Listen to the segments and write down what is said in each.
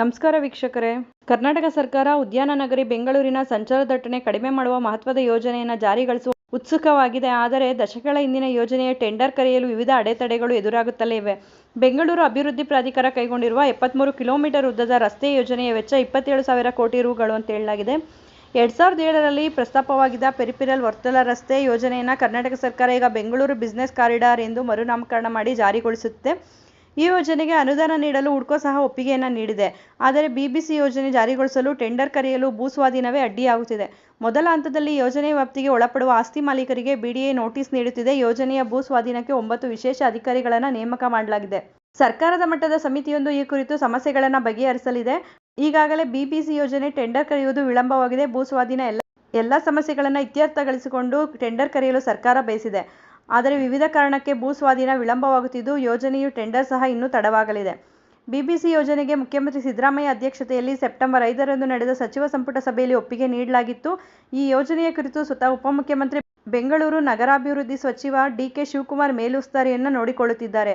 ನಮಸ್ಕಾರ ವೀಕ್ಷಕರೇ. ಕರ್ನಾಟಕ ಸರ್ಕಾರ ಉದ್ಯಾನ ನಗರಿ ಬೆಂಗಳೂರಿನ ಸಂಚಾರ ದಟ್ಟಣೆ ಕಡಿಮೆ ಮಾಡುವ ಮಹತ್ವದ ಯೋಜನೆಯನ್ನು ಜಾರಿಗೊಳಿಸುವ ಉತ್ಸುಕವಾಗಿದೆ. ಆದರೆ ದಶಕಗಳ ಹಿಂದಿನ ಯೋಜನೆಯ ಟೆಂಡರ್ ಕರೆಯಲು ವಿವಿಧ ಅಡೆತಡೆಗಳು ಎದುರಾಗುತ್ತಲೇ ಇವೆ. ಬೆಂಗಳೂರು ಅಭಿವೃದ್ಧಿ ಪ್ರಾಧಿಕಾರ ಕೈಗೊಂಡಿರುವ ಎಪ್ಪತ್ತ್ಮೂರು ಕಿಲೋಮೀಟರ್ ಉದ್ದದ ರಸ್ತೆ ಯೋಜನೆಯ ವೆಚ್ಚ ಇಪ್ಪತ್ತೇಳು ಸಾವಿರ ಕೋಟಿ ರುಗಳು ಅಂತ ಹೇಳಲಾಗಿದೆ. ಎರಡು ಸಾವಿರದ ಏಳರಲ್ಲಿ ಪ್ರಸ್ತಾಪವಾಗಿದ್ದ ಪೆರಿಪಿರಲ್ ವರ್ತಲ ರಸ್ತೆ ಯೋಜನೆಯನ್ನು ಕರ್ನಾಟಕ ಸರ್ಕಾರ ಈಗ ಬೆಂಗಳೂರು ಬಿಸಿನೆಸ್ ಕಾರಿಡಾರ್ ಎಂದು ಮರುನಾಮಕರಣ ಮಾಡಿ ಜಾರಿಗೊಳಿಸುತ್ತೆ. ಈ ಯೋಜನೆಗೆ ಅನುದಾನ ನೀಡಲು ಹುಡ್ಕೋ ಸಹ ಒಪ್ಪಿಗೆಯನ್ನು ನೀಡಿದೆ. ಆದರೆ ಬಿಬಿಸಿ ಯೋಜನೆ ಜಾರಿಗೊಳಿಸಲು ಟೆಂಡರ್ ಕರೆಯಲು ಭೂಸ್ವಾಧೀನವೇ ಅಡ್ಡಿಯಾಗುತ್ತಿದೆ. ಮೊದಲ ಹಂತದಲ್ಲಿ ಯೋಜನೆ ವ್ಯಾಪ್ತಿಗೆ ಒಳಪಡುವ ಆಸ್ತಿ ಮಾಲೀಕರಿಗೆ ಬಿಡಿಎ ನೋಟಿಸ್ ನೀಡುತ್ತಿದೆ. ಯೋಜನೆಯ ಭೂ ಸ್ವಾಧೀನಕ್ಕೆ ಒಂಬತ್ತು ವಿಶೇಷ ಅಧಿಕಾರಿಗಳನ್ನು ನೇಮಕ ಮಾಡಲಾಗಿದೆ. ಸರ್ಕಾರದ ಮಟ್ಟದ ಸಮಿತಿಯೊಂದು ಈ ಕುರಿತು ಸಮಸ್ಯೆಗಳನ್ನು ಬಗೆಹರಿಸಲಿದೆ. ಈಗಾಗಲೇ ಬಿಬಿಸಿ ಯೋಜನೆ ಟೆಂಡರ್ ಕರೆಯುವುದು ವಿಳಂಬವಾಗಿದೆ. ಭೂ ಸ್ವಾಧೀನ ಎಲ್ಲ ಎಲ್ಲ ಸಮಸ್ಯೆಗಳನ್ನು ಇತ್ಯರ್ಥಗೊಳಿಸಿಕೊಂಡು ಟೆಂಡರ್ ಕರೆಯಲು ಸರ್ಕಾರ ಬಯಸಿದೆ. ಆದರೆ ವಿವಿಧ ಕಾರಣಕ್ಕೆ ಭೂ ಸ್ವಾಧೀನ ವಿಳಂಬವಾಗುತ್ತಿದ್ದು ಯೋಜನೆಯು ಟೆಂಡರ್ ಸಹ ಇನ್ನೂ ತಡವಾಗಲಿದೆ. ಬಿಬಿಸಿ ಯೋಜನೆಗೆ ಮುಖ್ಯಮಂತ್ರಿ ಸಿದ್ದರಾಮಯ್ಯ ಅಧ್ಯಕ್ಷತೆಯಲ್ಲಿ ಸೆಪ್ಟೆಂಬರ್ ಐದರಂದು ನಡೆದ ಸಚಿವ ಸಂಪುಟ ಸಭೆಯಲ್ಲಿ ಒಪ್ಪಿಗೆ ನೀಡಲಾಗಿತ್ತು. ಈ ಯೋಜನೆಯ ಕುರಿತು ಸ್ವತಃ ಉಪಮುಖ್ಯಮಂತ್ರಿ ಬೆಂಗಳೂರು ನಗರಾಭಿವೃದ್ಧಿ ಸಚಿವ ಡಿಕೆ ಶಿವಕುಮಾರ್ ಮೇಲುಸ್ತುವಾರಿಯನ್ನು ನೋಡಿಕೊಳ್ಳುತ್ತಿದ್ದಾರೆ.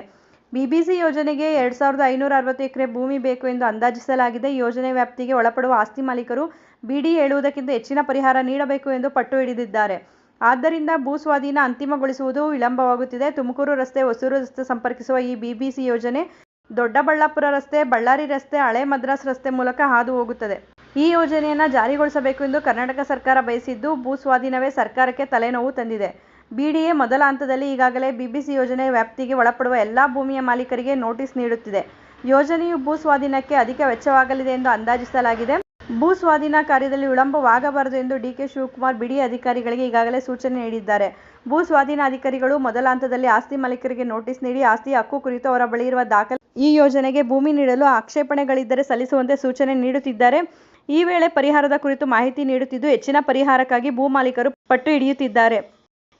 ಬಿಬಿಸಿ ಯೋಜನೆಗೆ ಎರಡು ಸಾವಿರದ ಐನೂರ ಅರವತ್ತು ಎಕರೆ ಭೂಮಿ ಬೇಕು ಎಂದು ಅಂದಾಜಿಸಲಾಗಿದೆ. ಯೋಜನೆ ವ್ಯಾಪ್ತಿಗೆ ಒಳಪಡುವ ಆಸ್ತಿ ಮಾಲೀಕರು ಬಿಡಿ ಹೇಳುವುದಕ್ಕಿಂತ ಹೆಚ್ಚಿನ ಪರಿಹಾರ ನೀಡಬೇಕು ಎಂದು ಪಟ್ಟು ಹಿಡಿದಿದ್ದಾರೆ. ಆದ್ದರಿಂದ ಭೂ ಸ್ವಾಧೀನ ಅಂತಿಮಗೊಳಿಸುವುದು ವಿಳಂಬವಾಗುತ್ತಿದೆ. ತುಮಕೂರು ರಸ್ತೆ ಹೊಸೂರು ರಸ್ತೆ ಸಂಪರ್ಕಿಸುವ ಈ ಬಿಬಿಸಿ ಯೋಜನೆ ದೊಡ್ಡಬಳ್ಳಾಪುರ ರಸ್ತೆ, ಬಳ್ಳಾರಿ ರಸ್ತೆ, ಹಳೆ ಮದ್ರಾಸ್ ರಸ್ತೆ ಮೂಲಕ ಹಾದು ಹೋಗುತ್ತದೆ. ಈ ಯೋಜನೆಯನ್ನು ಜಾರಿಗೊಳಿಸಬೇಕು ಎಂದು ಕರ್ನಾಟಕ ಸರ್ಕಾರ ಬಯಸಿದ್ದು ಭೂ ಸ್ವಾಧೀನವೇ ಸರ್ಕಾರಕ್ಕೆ ತಲೆನೋವು ತಂದಿದೆ. ಬಿಡಿಎ ಮೊದಲ ಹಂತದಲ್ಲಿ ಈಗಾಗಲೇ ಬಿಬಿಸಿ ಯೋಜನೆ ವ್ಯಾಪ್ತಿಗೆ ಒಳಪಡುವ ಎಲ್ಲ ಭೂಮಿಯ ಮಾಲೀಕರಿಗೆ ನೋಟಿಸ್ ನೀಡುತ್ತಿದೆ. ಯೋಜನೆಯು ಭೂ ಸ್ವಾಧೀನಕ್ಕೆ ಅಧಿಕ ವೆಚ್ಚವಾಗಲಿದೆ ಎಂದು ಅಂದಾಜಿಸಲಾಗಿದೆ. ಭೂ ಸ್ವಾಧೀನ ಕಾರ್ಯದಲ್ಲಿ ವಿಳಂಬವಾಗಬಾರದು ಎಂದು ಡಿಕೆ ಶಿವಕುಮಾರ್ ಬಿಡಿ ಅಧಿಕಾರಿಗಳಿಗೆ ಈಗಾಗಲೇ ಸೂಚನೆ ನೀಡಿದ್ದಾರೆ. ಭೂ ಸ್ವಾಧೀನ ಅಧಿಕಾರಿಗಳು ಮೊದಲ ಹಂತದಲ್ಲಿ ಆಸ್ತಿ ಮಾಲೀಕರಿಗೆ ನೋಟಿಸ್ ನೀಡಿ ಆಸ್ತಿ ಹಕ್ಕು ಕುರಿತು ಅವರ ಬಳಿ ಇರುವ ದಾಖಲೆ ಈ ಯೋಜನೆಗೆ ಭೂಮಿ ನೀಡಲು ಆಕ್ಷೇಪಣೆಗಳಿದ್ದರೆ ಸಲ್ಲಿಸುವಂತೆ ಸೂಚನೆ ನೀಡುತ್ತಿದ್ದಾರೆ. ಈ ವೇಳೆ ಪರಿಹಾರದ ಕುರಿತು ಮಾಹಿತಿ ನೀಡುತ್ತಿದ್ದು, ಹೆಚ್ಚಿನ ಪರಿಹಾರಕ್ಕಾಗಿ ಭೂ ಮಾಲೀಕರು ಪಟ್ಟು ಹಿಡಿಯುತ್ತಿದ್ದಾರೆ.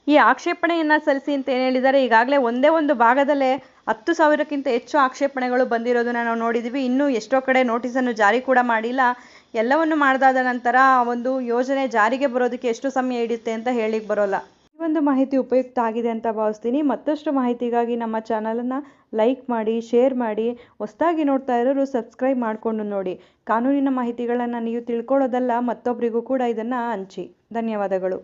ಈ ಆಕ್ಷೇಪಣೆಯನ್ನು ಸಲ್ಲಿಸಿ ಅಂತ ಏನು ಹೇಳಿದ್ದಾರೆ? ಈಗಾಗಲೇ ಒಂದೇ ಒಂದು ಭಾಗದಲ್ಲೇ ಹತ್ತು ಸಾವಿರಕ್ಕಿಂತ ಹೆಚ್ಚು ಆಕ್ಷೇಪಣೆಗಳು ಬಂದಿರೋದನ್ನ ನಾವು ನೋಡಿದ್ದೀವಿ ಇನ್ನೂ ಎಷ್ಟೋ ಕಡೆ ನೋಟಿಸನ್ನು ಜಾರಿ ಕೂಡ ಮಾಡಿಲ್ಲ. ಎಲ್ಲವನ್ನು ಮಾಡಿದಾದ ನಂತರ ಒಂದು ಯೋಜನೆ ಜಾರಿಗೆ ಬರೋದಕ್ಕೆ ಎಷ್ಟು ಸಮಯ ಹಿಡಿಯುತ್ತೆ ಅಂತ ಹೇಳಿಕ್ಕೆ ಬರೋಲ್ಲ. ಈ ಒಂದು ಮಾಹಿತಿ ಉಪಯುಕ್ತ ಆಗಿದೆ ಅಂತ ಭಾವಿಸ್ತೀನಿ. ಮತ್ತಷ್ಟು ಮಾಹಿತಿಗಾಗಿ ನಮ್ಮ ಚಾನಲನ್ನು ಲೈಕ್ ಮಾಡಿ, ಶೇರ್ ಮಾಡಿ, ಹೊಸದಾಗಿ ನೋಡ್ತಾ ಇರೋರು ಸಬ್ಸ್ಕ್ರೈಬ್ ಮಾಡಿಕೊಂಡು ನೋಡಿ. ಕಾನೂನಿನ ಮಾಹಿತಿಗಳನ್ನು ನೀವು ತಿಳ್ಕೊಳ್ಳೋದಲ್ಲ ಮತ್ತೊಬ್ಬರಿಗೂ ಕೂಡ ಇದನ್ನು ಹಂಚಿ. ಧನ್ಯವಾದಗಳು.